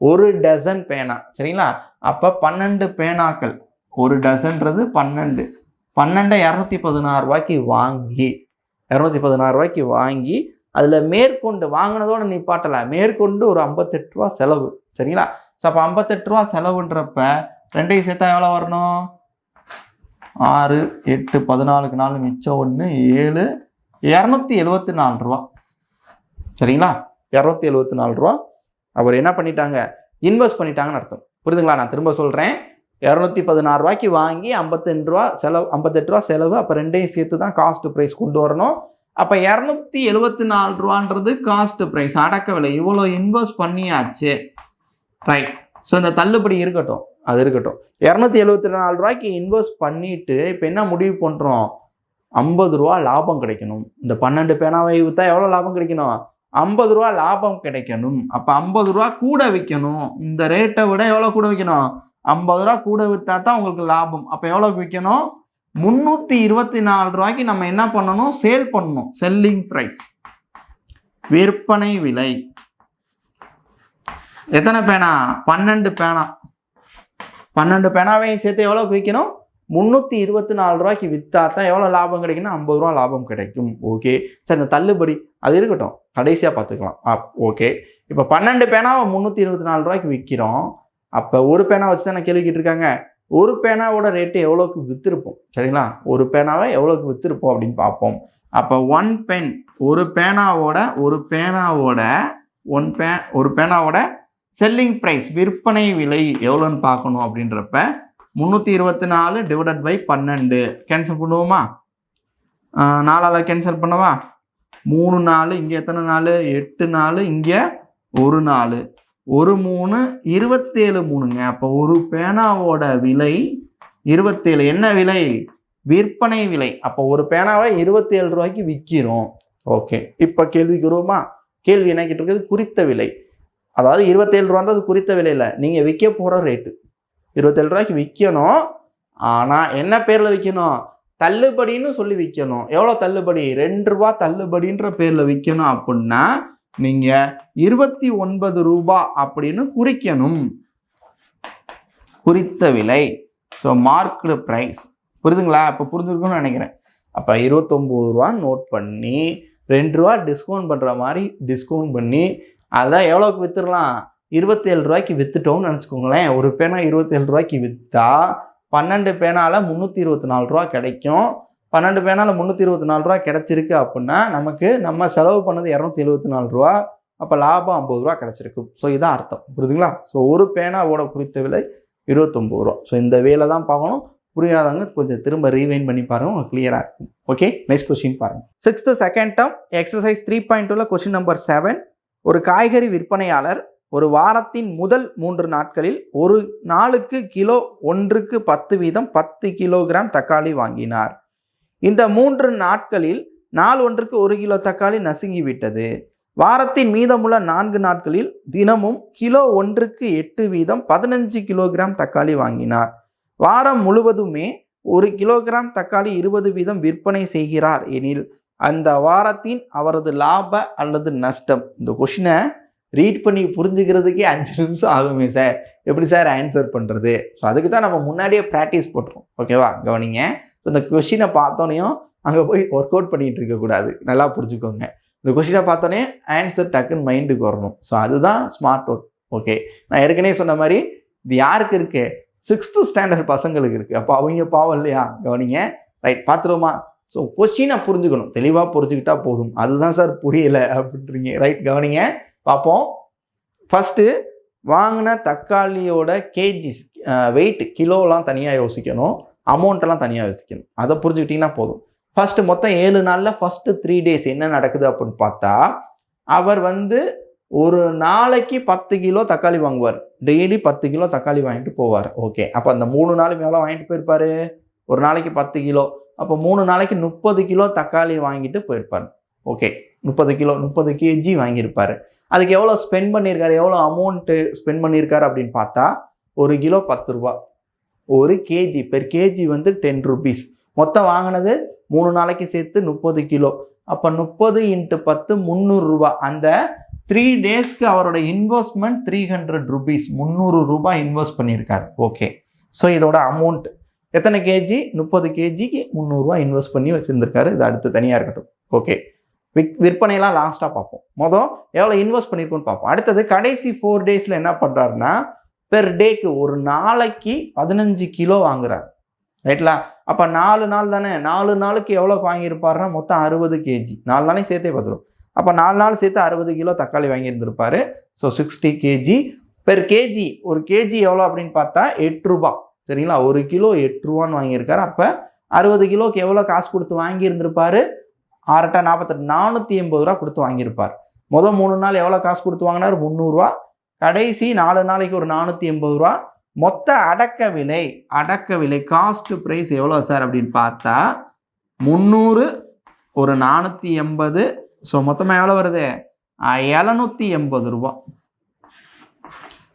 ஒரு டசன் பேனா சரிங்களா? அப்போ பன்னெண்டு பேனாக்கள். ஒரு டசன்றது பன்னெண்டு. பன்னெண்டை இரநூத்தி பதினாறு ரூபாய்க்கு வாங்கி இரநூத்தி பதினாறு ரூபாய்க்கு வாங்கி அதில் மேற்கொண்டு வாங்கினதோடு நிப்பாட்டலை. மேற்கொண்டு ஒரு ஐம்பத்தெட்டு ரூபா செலவு. சரிங்களா? ஸோ அப்போ ஐம்பத்தெட்டு ரூபா செலவுன்றப்ப ரெண்டையும் சேர்த்தா எவ்வளோ வரணும்? ஆறு எட்டு பதினாலுக்கு நாலு மிச்சம் ஒன்று ஏழு இரநூத்தி எழுபத்தி நாலு ரூபா. சரிங்களா? இரநூத்தி எழுபத்தி நாலு ரூபா. அவர் என்ன பண்ணிட்டாங்க? இன்வெஸ்ட் பண்ணிட்டாங்கன்னு அர்த்தம். புரியுதுங்களா நான் திரும்ப சொல்கிறேன் இரநூத்தி பதினாறு ரூபாய்க்கு வாங்கி ஐம்பத்தெண்டு ரூபா செலவு ஐம்பத்தெட்டு ரூபா செலவு அப்போ ரெண்டையும் சேர்த்து தான் காஸ்ட் ப்ரைஸ் கொண்டு வரணும். அப்போ இரநூத்தி எழுபத்தி நாலு ரூபான்றது காஸ்ட் ப்ரைஸ் அடக்க விலை. இவ்வளோ இன்வெஸ்ட் பண்ணியாச்சு. ரைட் ஸோ இந்த தள்ளுபடி இருக்கட்டும். அது இருக்கட்டும். இரநூத்தி எழுபத்தி நாலு ரூபாய்க்கு இன்வெஸ்ட் பண்ணிட்டு இப்போ என்ன முடிவு பண்ணுறோம் ஐம்பது ரூபா லாபம் கிடைக்கணும். இந்த பன்னெண்டு பேனாவை விற்றா எவ்வளோ லாபம் கிடைக்கணும்? ஐம்பது ரூபா லாபம் கிடைக்கணும். அப்போ ஐம்பது ரூபா கூட விற்கணும் இந்த ரேட்டை விட எவ்வளோ கூட விற்கணும் ஐம்பது ரூபா கூட விற்றா தான் உங்களுக்கு லாபம். அப்போ எவ்வளோக்கு விற்கணும் முந்நூற்றி இருபத்தி நாலு ரூபாய்க்கு நம்ம என்ன பண்ணணும்? சேல் பண்ணணும். செல்லிங் ப்ரைஸ் விற்பனை விலை. எத்தனை பேனா? பன்னெண்டு பேனா. பன்னெண்டு பேனாவையும் சேர்த்து எவ்வளோக்கு விற்கணும் முந்நூற்றி இருபத்தி நாலு ரூபாய்க்கு விற்றா தான் எவ்வளோ லாபம் கிடைக்குன்னா ஐம்பது ரூபா லாபம் கிடைக்கும். ஓகே சரி இந்த தள்ளுபடி. அது இருக்கட்டும். கடைசியாக பார்த்துக்கலாம் அப் ஓகே இப்போ பன்னெண்டு பேனாவை முந்நூற்றி இருபத்தி நாலு ரூபாய்க்கு விற்கிறோம் அப்போ ஒரு பேனா வச்சு தான் கேள்வி கேட்டிருக்காங்க ஒரு பேனாவோட ரேட்டு எவ்வளோக்கு விற்றுருப்போம் சரிங்களா? ஒரு பேனாவை எவ்வளோக்கு விற்றுருப்போம் அப்படின்னு பார்ப்போம். அப்போ ஒன் பென் ஒரு பேனாவோட ஒரு பேனாவோட ஒன் பே ஒரு பேனாவோட செல்லிங் ப்ரைஸ் விற்பனை விலை எவ்வளோன்னு பார்க்கணும் அப்படின்றப்ப முந்நூற்றி இருபத்தி நாலு டிவைடட் பை பன்னெண்டு. கேன்சல் பண்ணுவோமா? நாலால் கேன்சல் பண்ணவா? மூணு நாள் இங்கே எத்தனை நாள் எட்டு நாள் இங்கே ஒரு நாள் ஒரு மூணு இருபத்தேழு மூணுங்க. அப்போ ஒரு பேனாவோட விலை இருபத்தேழு. என்ன விலை? விற்பனை விலை. அப்போ ஒரு பேனாவை இருபத்தேழு ரூபாய்க்கு விற்கிறோம் ஓகே. இப்போ கேள்விக்கு வருவோமா கேள்வி என்ன கேட்டிருக்குது? குறித்த விலை. அதாவது இருபத்தேழு ரூபான்றது குறித்த விலையில் நீங்கள் விற்க போகிற ரேட்டு இருபத்தேழு ரூபாய்க்கு விற்கணும் ஆனால் என்ன பேரில் விற்கணும் தள்ளுபடின்னு சொல்லி விற்கணும் எவ்வளோ தள்ளுபடி? ரெண்டு ரூபா தள்ளுபடின்ற பேரில் விற்கணும் அப்படின்னா நீங்கள் இருபத்தி ஒன்பது ரூபா அப்படின்னு குறிக்கணும். குறித்த விலை. ஸோ மார்க்டு ப்ரைஸ் புரியுதுங்களா இப்போ புரிஞ்சுருக்குன்னு நினைக்கிறேன். அப்போ இருபத்தொம்போது ரூபா நோட் பண்ணி ரெண்டு ரூபா டிஸ்கவுண்ட் பண்ணுற மாதிரி டிஸ்கவுண்ட் பண்ணி அதை எவ்வளோக்கு விற்றுடலாம் இருபத்தேழு ரூபாய்க்கு விற்றுட்டோம்னு நினச்சிக்கோங்களேன். ஒரு பேனா இருபத்தேழு ரூபாய்க்கு விற்றா பன்னெண்டு பேனால் முந்நூற்றி இருபத்தி நாலு ரூபா கிடைக்கும். பன்னெண்டு பேனால முந்நூற்றி இருபத்தி நாலு ரூபா கிடச்சிருக்கு அப்படின்னா நமக்கு நம்ம செலவு பண்ணது இரநூத்தி எழுபத்தி நாலு ரூபா அப்போ லாபம் ஐம்பது ரூபா கிடச்சிருக்கு. ஸோ இதான் அர்த்தம். புரியுதுங்களா? ஸோ ஒரு பேனாவோட குறித்த விலை இருபத்தொம்பது ரூபா. ஸோ இந்த வேலை தான் பார்க்கணும். புரியாதவங்க கொஞ்சம் திரும்ப ரீவைன் பண்ணி பாருங்க உங்களுக்கு கிளியராக இருக்கும். ஓகே நெக்ஸ்ட் கொஸ்டின் பாருங்க. Sixth second term exercise three point டூவில் கொஸ்டின் நம்பர் செவன் ஒரு காய்கறி விற்பனையாளர் ஒரு வாரத்தின் முதல் மூன்று நாட்களில் ஒரு நாளுக்கு கிலோ ஒன்றுக்கு பத்து வீதம் பத்து கிலோகிராம் தக்காளி வாங்கினார். இந்த மூன்று நாட்களில் நாள் ஒன்றுக்கு ஒரு கிலோ தக்காளி நசுங்கி விட்டது. வாரத்தின் மீதமுள்ள நான்கு நாட்களில் தினமும் கிலோ ஒன்றுக்கு எட்டு வீதம் பதினஞ்சு கிலோகிராம் தக்காளி வாங்கினார். வாரம் முழுவதுமே ஒரு கிலோகிராம் தக்காளி இருபது வீதம் விற்பனை செய்கிறார் எனில் அந்த வாரத்தின் அவரது லாப அல்லது நஷ்டம் இந்த கொஷினை ரீட் பண்ணி புரிஞ்சுக்கிறதுக்கே அஞ்சு நிமிஷம் ஆகுமே சார் எப்படி சார் ஆன்சர் பண்ணுறது ஸோ அதுக்கு தான் நம்ம முன்னாடியே ப்ராக்டிஸ் போட்டுருவோம் ஓகேவா கவனிங்க. ஸோ இந்த கொஷினை பார்த்தோன்னையும் அங்கே போய் ஒர்க் அவுட் பண்ணிகிட்டு இருக்கக்கூடாது நல்லா புரிஞ்சுக்கோங்க. இந்த கொஷினை பார்த்தோன்னே ஆன்சர் டக்குன்னு மைண்டுக்கு வரணும். ஸோ அதுதான் ஸ்மார்ட் ஒர்க் ஓகே நான் ஏற்கனவே சொன்ன மாதிரி இது யாருக்கு இருக்கு? சிக்ஸ்த்து ஸ்டாண்டர்ட் பசங்களுக்கு இருக்குது அப்போ அவங்க பாவம் இல்லையா? கவனிங்க. ரைட் பார்த்துருவோமா? ஸோ கொஸ்டினை புரிஞ்சுக்கணும். தெளிவாக புரிஞ்சுக்கிட்டா போதும். அதுதான் சார் புரியலை அப்படின்றீங்க. ரைட் கவனிங்க. பார்ப்போம். ஃபஸ்ட்டு வாங்கின தக்காளியோட கேஜிஸ் வெயிட் கிலோலாம் தனியாக யோசிக்கணும். அமௌண்ட்டெல்லாம் தனியாக யோசிக்கணும். அதை புரிஞ்சுக்கிட்டிங்கன்னா போதும். ஃபஸ்ட்டு மொத்தம் ஏழு நாளில் ஃபஸ்ட்டு த்ரீ டேஸ் என்ன நடக்குது அப்படின்னு பார்த்தா அவர் வந்து ஒரு நாளைக்கு பத்து கிலோ தக்காளி வாங்குவார். டெய்லி பத்து கிலோ தக்காளி வாங்கிட்டு போவார். ஓகே அப்போ அந்த மூணு நாள் எவ்வளோ வாங்கிட்டு போயிருப்பாரு. ஒரு நாளைக்கு பத்து கிலோ. அப்போ மூணு நாளைக்கு முப்பது கிலோ தக்காளி வாங்கிட்டு போயிருப்பார். ஓகே முப்பது கிலோ முப்பது கேஜி வாங்கியிருப்பார். அதுக்கு எவ்வளோ ஸ்பெண்ட் பண்ணியிருக்காரு எவ்வளோ அமௌண்ட்டு ஸ்பெண்ட் பண்ணியிருக்காரு அப்படின்னு பார்த்தா ஒரு கிலோ பத்து ரூபா. ஒரு கேஜி பெர் கேஜி வந்து டென் ருபீஸ் மொத்தம் வாங்கினது மூணு நாளைக்கு சேர்த்து முப்பது கிலோ. அப்போ முப்பது இன்ட்டு பத்து முந்நூறுரூவா அந்த த்ரீ டேஸ்க்கு அவரோட இன்வெஸ்ட்மெண்ட் த்ரீ ஹண்ட்ரட் ருபீஸ் முந்நூறு ரூபாய் இன்வெஸ்ட் பண்ணியிருக்காரு. ஓகே ஸோ இதோட அமௌண்ட் எத்தனை கேஜி முப்பது கேஜிக்கு முந்நூறுரூவா இன்வெஸ்ட் பண்ணி வச்சுருந்துருக்காரு. இது அடுத்து தனியாக இருக்கட்டும். ஓகே விக் விற்பனையெல்லாம் லாஸ்ட்டாக பார்ப்போம். மொதல் எவ்வளோ இன்வெஸ்ட் பண்ணியிருக்கோன்னு பார்ப்போம். அடுத்தது கடைசி ஃபோர் டேஸில் என்ன பண்ணுறாருன்னா பெர் டேக்கு ஒரு நாளைக்கு பதினஞ்சு கிலோ வாங்குறாரு. ரைட்லா அப்போ நாலு நாள் தானே? நாலு நாளுக்கு எவ்வளோ வாங்கியிருப்பாருன்னா மொத்தம் அறுபது கேஜி நாலு நாளைக்கு சேர்த்தே பார்த்துரும் அப்போ நாலு நாள் சேர்த்து அறுபது கிலோ தக்காளி வாங்கியிருந்திருப்பாரு. So sixty KG per KG ஒரு கேஜி எவ்வளோ அப்படின்னு பார்த்தா எட்டு ரூபா. சரிங்களா? ஒரு கிலோ எட்டு ரூபான்னு வாங்கியிருக்காரு. அப்போ அறுபது கிலோக்கு எவ்வளோ காசு கொடுத்து வாங்கியிருந்திருப்பாரு? ஆறட்டா நாற்பத்தெட்டு நானூற்றி எண்பது ரூபா கொடுத்து வாங்கியிருப்பார். மொதல் மூணு நாள் எவ்வளோ காசு கொடுத்து வாங்கினார்? முந்நூறுரூவா கடைசி நாலு நாளைக்கு ஒரு நானூற்றி எண்பது ரூபா. மொத்த அடக்க விலை அடக்க விலை காஸ்ட் ப்ரைஸ் எவ்வளோ சார் அப்படின்னு பார்த்தா முந்நூறு ஒரு நானூற்றி எண்பது. ஸோ மொத்தமாக எவ்வளோ வருது? எழுநூற்றி எண்பது ரூபா.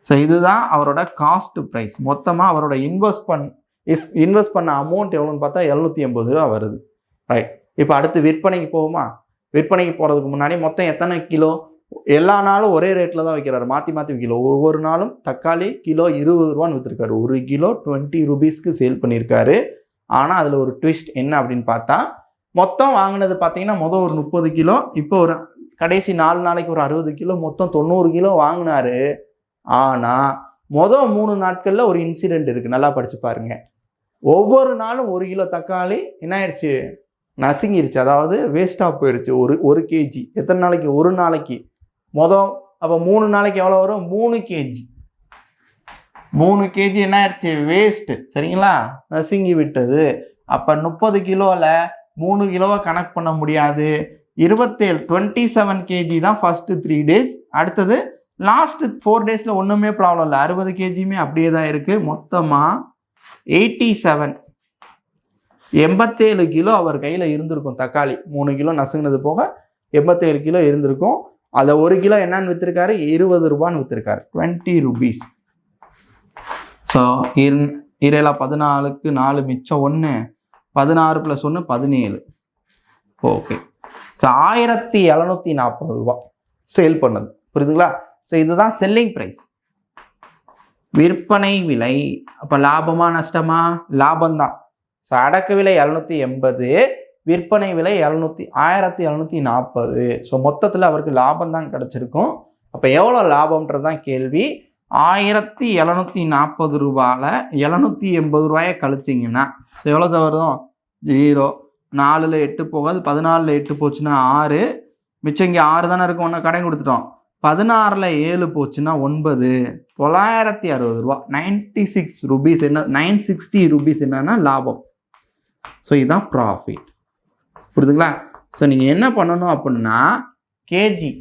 ஸோ இதுதான் அவரோட காஸ்ட் ப்ரைஸ் மொத்தமாக அவரோட இன்வெஸ்ட் பண் இஸ் இன்வெஸ்ட் பண்ண அமௌண்ட் எவ்வளோன்னு பார்த்தா எழுநூற்றி எண்பது ரூபா வருது. ரைட் இப்போ அடுத்து விற்பனைக்கு போகுமா? விற்பனைக்கு போகிறதுக்கு முன்னாடி மொத்தம் எத்தனை கிலோ? எல்லா நாளும் ஒரே ரேட்டில் தான் வைக்கிறாரு. மாற்றி மாற்றி விற்கல ஒவ்வொரு நாளும் தக்காளி கிலோ இருபது ரூபான்னு விற்றுருக்காரு ஒரு கிலோ டுவெண்ட்டி ருபீஸ்க்கு சேல் பண்ணியிருக்காரு ஆனால் அதில் ஒரு ட்விஸ்ட் என்ன அப்படின்னு பார்த்தா மொத்தம் வாங்கினது பார்த்தீங்கன்னா மொதல் ஒரு முப்பது கிலோ இப்போ ஒரு கடைசி நாலு நாளைக்கு ஒரு அறுபது கிலோ மொத்தம் தொண்ணூறு கிலோ வாங்கினாரு. ஆனால் மொதல் மூணு நாட்களில் ஒரு இன்சிடெண்ட் இருக்குது நல்லா படித்து பாருங்க. ஒவ்வொரு நாளும் ஒரு கிலோ தக்காளி என்ன ஆயிடுச்சு? நசுங்கிருச்சு. அதாவது வேஸ்ட்டாக போயிடுச்சு ஒரு ஒரு கேஜி எத்தனை நாளைக்கு? ஒரு நாளைக்கு. மொதல் அப்போ மூணு நாளைக்கு எவ்வளோ வரும்? மூணு கேஜி மூணு கேஜி என்ன ஆயிடுச்சு வேஸ்ட்டு சரிங்களா? நசுங்கி விட்டது. அப்போ முப்பது கிலோவில் மூணு கிலோவை கனெக்ட் பண்ண முடியாது. இருபத்தேழு டுவெண்ட்டி செவன் கேஜி தான் ஃபஸ்ட்டு த்ரீ டேஸ் அடுத்தது லாஸ்ட்டு ஃபோர் டேஸில் ஒன்றுமே ப்ராப்ளம் இல்லை. அறுபது கேஜியுமே அப்படியே தான் இருக்குது மொத்தமாக எயிட்டி செவன் எண்பத்தேழு கிலோ அவர் கையில் இருந்திருக்கும் தக்காளி. மூணு கிலோ நசுங்கினது போக எண்பத்தேழு கிலோ இருந்திருக்கும். அதை ஒரு கிலோ என்னன்னு விற்றுருக்காரு இருபது ரூபான்னு விற்றுருக்காரு டுவெண்ட்டி ருபீஸ். ஸோ இரு இரேலா பதினாலுக்கு நாலு மிச்சம் ஒன்று பதினாறு ப்ளஸ் ஒன்று பதினேழு. ஓகே. ஸோ ஆயிரத்தி எழுநூற்றி நாற்பது ரூபா சேல் பண்ணது. புரியுதுங்களா? ஸோ இதுதான் செல்லிங் ப்ரைஸ் விற்பனை விலை. அப்போ லாபமா நஷ்டமா? லாபம்தான். ஸோ அடக்க விலை எழுநூற்றி எண்பது விற்பனை விலை எழுநூற்றி ஆயிரத்தி எழுநூற்றி நாற்பது ஸோ மொத்தத்தில் அவருக்கு லாபம் தான் கிடச்சிருக்கும். அப்போ எவ்வளோ லாபம்ன்றது தான் கேள்வி. ஆயிரத்தி எழுநூற்றி நாற்பது ரூபாயில் எழுநூற்றி எண்பது ரூபாயை கழிச்சிங்கன்னா ஸோ எவ்வளோ தான் வரும் ஜீரோ. நாலில் எட்டு போகாது பதினாலில் எட்டு போச்சுன்னா ஆறு. மிச்சம் இங்கே ஆறு தானே இருக்கும் ஒன்று கடன் கொடுத்துட்டோம். பதினாறில் ஏழு போச்சுன்னா ஒன்பது. தொள்ளாயிரத்தி அறுபது ரூபா. நைன்டி சிக்ஸ் ருபீஸ் என்ன நைன் சிக்ஸ்டி ருபீஸ் என்னன்னா லாபம். ஸோ இதுதான் ப்ராஃபிட் புரியுதுங்களா? ஸோ நீங்கள் என்ன பண்ணணும் அப்படின்னா கேஜி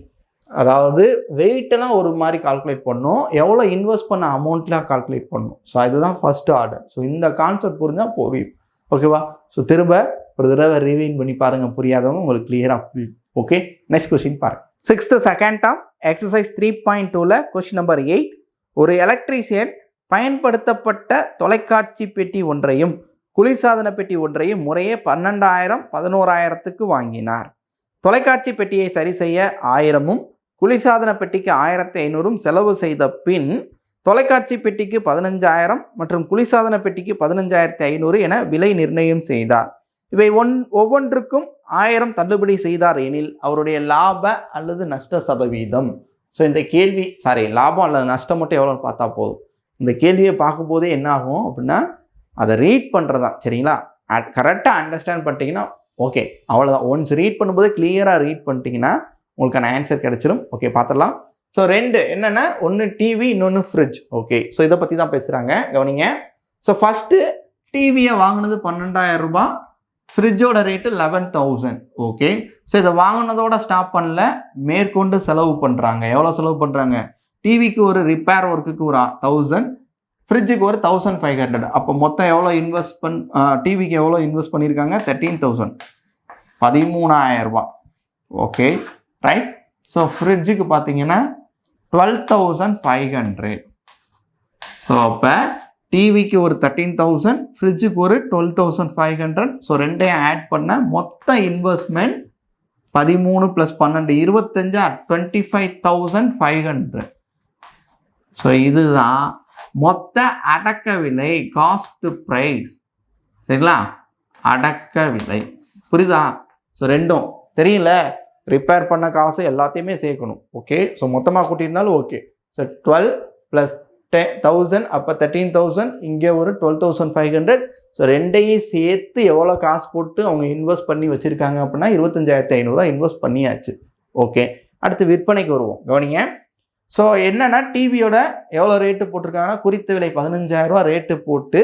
அதாவது வெயிட்டெல்லாம் ஒரு மாதிரி கால்குலேட் பண்ணணும் எவ்வளோ இன்வெஸ்ட் பண்ண அமௌண்ட்லாம் கால்குலேட் பண்ணணும் ஸோ இதுதான் ஃபஸ்ட்டு ஆர்டர் ஸோ இந்த கான்செப்ட் புரிஞ்சால் புரியும். ஓகேவா ஸோ திரும்ப ஒரு தடவை ரிவைன் பண்ணி பாருங்கள் புரியாதவங்க உங்களுக்கு கிளியராக ஓகே நெக்ஸ்ட் கொஸ்டின் பாருங்க. Sixth second term exercise three point டூவில் கொஸ்டின் நம்பர் எயிட் ஒரு எலக்ட்ரீஷியன் பயன்படுத்தப்பட்ட தொலைக்காட்சி பெட்டி ஒன்றையும் குளிர்சாதன பெட்டி ஒன்றையும் முறையே பன்னெண்டாயிரம் பதினோராயிரத்துக்கு வாங்கினார். தொலைக்காட்சி பெட்டியை சரி செய்ய ஆயிரமும் குளிர்சாதன பெட்டிக்கு ஆயிரத்தி ஐநூறும் செலவு செய்த பின் தொலைக்காட்சி பெட்டிக்கு பதினஞ்சாயிரம் மற்றும் குளிர்சாதன பெட்டிக்கு பதினஞ்சாயிரத்தி ஐநூறு என விலை நிர்ணயம் செய்தார். இவை ஒன் ஒவ்வொன்றுக்கும் ஆயிரம் தள்ளுபடி செய்தார் எனில் அவருடைய லாப அல்லது நஷ்ட சதவீதம். ஸோ இந்த கேள்வி சாரி லாபம் அல்லது நஷ்டம் மட்டும் எவ்வளோன்னு பார்த்தா போதும். இந்த கேள்வியை பார்க்கும்போதே என்ன ஆகும் அப்படின்னா அதை ரீட் பண்ணுறதா சரிங்களா? கரெக்டாக அண்டர்ஸ்டாண்ட் பண்ணிட்டீங்கன்னா ஓகே அவ்வளோதான் ஒன்ஸ் ரீட் பண்ணும்போது கிளியராக ரீட் பண்ணிட்டீங்கன்னா உங்களுக்கான ஆன்சர் கிடச்சிரும். ஓகே பார்த்துடலாம். ஸோ ரெண்டு என்னென்னா ஒன்று டிவி இன்னொன்று ஃப்ரிட்ஜ் ஓகே ஸோ இதை பற்றி தான் பேசுகிறாங்க கவனிங்க. ஸோ ஃபஸ்ட்டு டிவியை வாங்கினது பன்னெண்டாயிரம் ரூபாய். ஃப்ரிட்ஜோட rate eleven thousand okay so இதை வாங்கினதோட ஸ்டாப் பண்ணல. மேற்கொண்டு செலவு பண்ணுறாங்க எவ்வளோ செலவு பண்ணுறாங்க டிவிக்கு ஒரு ரிப்பேர் ஒர்க்குக்கு ஒரு தௌசண்ட் ஃப்ரிட்ஜுக்கு ஒரு தௌசண்ட் ஃபைவ் ஹண்ட்ரட் அப்போ மொத்தம் எவ்வளோ இன்வெஸ்ட் பண் டிவிக்கு எவ்வளோ இன்வெஸ்ட் பண்ணியிருக்காங்க தேர்ட்டீன் தௌசண்ட் பதிமூணாயிரரூபா ஓகே ரைட் ஸோ ஃப்ரிட்ஜுக்கு பார்த்தீங்கன்னா twelve thousand five hundred so அப்போ டிவிக்கு ஒரு தேர்ட்டீன் தௌசண்ட் ஃப்ரிட்ஜுக்கு ஒரு twelve thousand five hundred so ரெண்டையும் ஆட் பண்ண மொத்த இன்வெஸ்ட்மெண்ட் பதிமூணு ப்ளஸ் பன்னெண்டு இருபத்தஞ்சா twenty five thousand five hundred so இதுதான் மொத்த அடக்க விலை காஸ்ட் ப்ரைஸ் சரிங்களா? அடக்க விலை. புரியுதா? ஸோ ரெண்டும். தெரியல? ரிப்பேர் பண்ண காசு எல்லாத்தையுமே சேர்க்கணும். ஓகே ஸோ மொத்தமாக கூட்டியிருந்தாலும் okay so twelve plus ten thousand அப்போ தேர்ட்டீன் தௌசண்ட் இங்கே ஒரு twelve thousand five hundred so ரெண்டையும் சேர்த்து எவ்வளோ காசு போட்டு அவங்க இன்வெஸ்ட் பண்ணி வச்சுருக்காங்க அப்படின்னா இருபத்தஞ்சாயிரத்தி ஐநூறுரூவா இன்வெஸ்ட் பண்ணியாச்சு. ஓகே அடுத்து விற்பனைக்கு வருவோம். கவனிங்க. ஸோ என்னென்னா டிவியோட எவ்வளோ ரேட்டு போட்டிருக்காங்கன்னா குறித்த விலை பதினஞ்சாயிரரூவா ரேட்டு போட்டு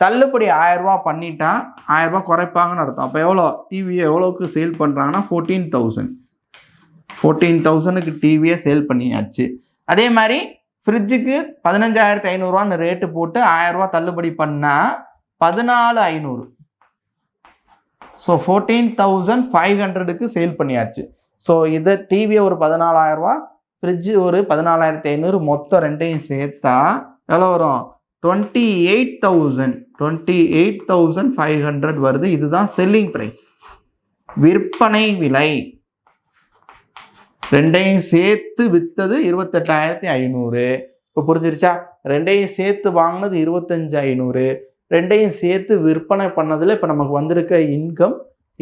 தள்ளுபடி ஆயிரரூவா பண்ணிட்டா ஆயிரரூபா குறைப்பாங்கன்னு அர்த்தம். அப்போ எவ்வளோ டிவியை எவ்வளோக்கு சேல் பண்ணுறாங்கன்னா ஃபோர்டீன் தௌசண்ட் ஃபோர்டீன் தௌசண்ட்க்கு டிவியை சேல் பண்ணியாச்சு. அதே மாதிரி ஃப்ரிட்ஜுக்கு பதினஞ்சாயிரத்து ஐநூறுரூவான்னு ரேட்டு போட்டு ஆயிரரூவா தள்ளுபடி பண்ணால் பதினாலு ஐநூறு. ஸோ ஃபோர்டீன் தௌசண்ட் ஃபைவ் ஹண்ட்ரடுக்கு சேல் பண்ணியாச்சு. ஸோ இதை டிவியை ஒரு பதினாலாயிரரூவா ஃப்ரிட்ஜு ஒரு பதினாலாயிரத்தி ஐநூறு மொத்தம் ரெண்டையும் சேர்த்தா எவ்வளோ வரும்? Twenty eight thousand twenty eight thousand five hundred வருது. இதுதான் செல்லிங் ப்ரைஸ் விற்பனை விலை. ரெண்டையும் சேர்த்து விற்றது இருபத்தெட்டாயிரத்தி ஐநூறு. இப்போ புரிஞ்சிருச்சா? ரெண்டையும் சேர்த்து வாங்கினது இருபத்தஞ்சு ஐநூறு. ரெண்டையும் சேர்த்து விற்பனை பண்ணதில் இப்போ நமக்கு வந்திருக்க இன்கம்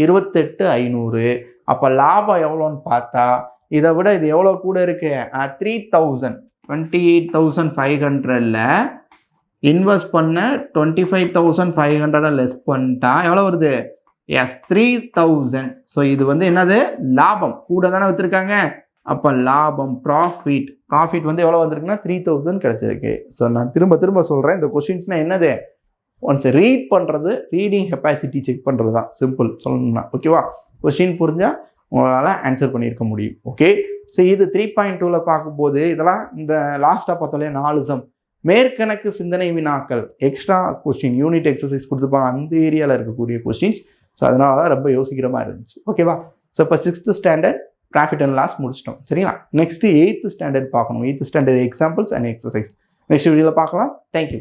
இருபத்தெட்டு ஐநூறு. அப்போ லாபம் எவ்வளோன்னு பார்த்தா இதை விட இது எவ்வளோ கூட இருக்கு? Three thousand twenty eight thousand five ஹண்ட்ரடில் இன்வெஸ்ட் பண்ண டுவெண்ட்டி ஃபைவ் தௌசண்ட் ஃபைவ் ஹண்ட்ரடை லெஸ் பண்ணிட்டா எவ்வளோ வருது? எஸ் த்ரீ தௌசண்ட் ஸோ இது வந்து என்னது? லாபம். கூட தானே விற்றுருக்காங்க அப்போ லாபம் ப்ராஃபிட் ப்ராஃபிட் வந்து எவ்வளோ வந்திருக்குன்னா த்ரீ தௌசண்ட் கிடச்சிருக்கு. ஸோ நான் திரும்ப திரும்ப சொல்கிறேன் இந்த கொஷின்ஸ்னால் என்னது? ஒன்ஸ் ரீட் பண்ணுறது ரீடிங் கெப்பாசிட்டி செக் பண்ணுறது தான் சிம்பிள் சொல்லணும்னா ஓகேவா கொஷின் புரிஞ்சால் உங்களால் ஆன்சர் பண்ணியிருக்க முடியும். ஓகே ஸோ இது த்ரீ பாயிண்ட் டூவில் பார்க்கும்போது இதெல்லாம் இந்த லாஸ்ட்டாக பார்த்தாலே நாலுசம் மேற்கணக்கு சிந்தனை வினாக்கள். எக்ஸ்ட்ரா கொஸ்டின் யூனிட் எக்ஸசைஸ் கொடுத்துருப்பாங்க. அந்த ஏரியாவில் இருக்கக்கூடிய கொஸ்டின்ஸ் ஸோ அதனால தான் ரொம்ப யோசிக்கிற மாதிரி இருந்துச்சு. ஓகேவா ஸோ இப்போ sixth standard profit and loss முடிச்சிட்டோம். சரிங்களா? நெக்ஸ்ட்டு எயித்து ஸ்டாண்டர்ட் பார்க்கணும். Eighth standard examples and exercise next வீடியோவில் பார்க்கலாம். Thank you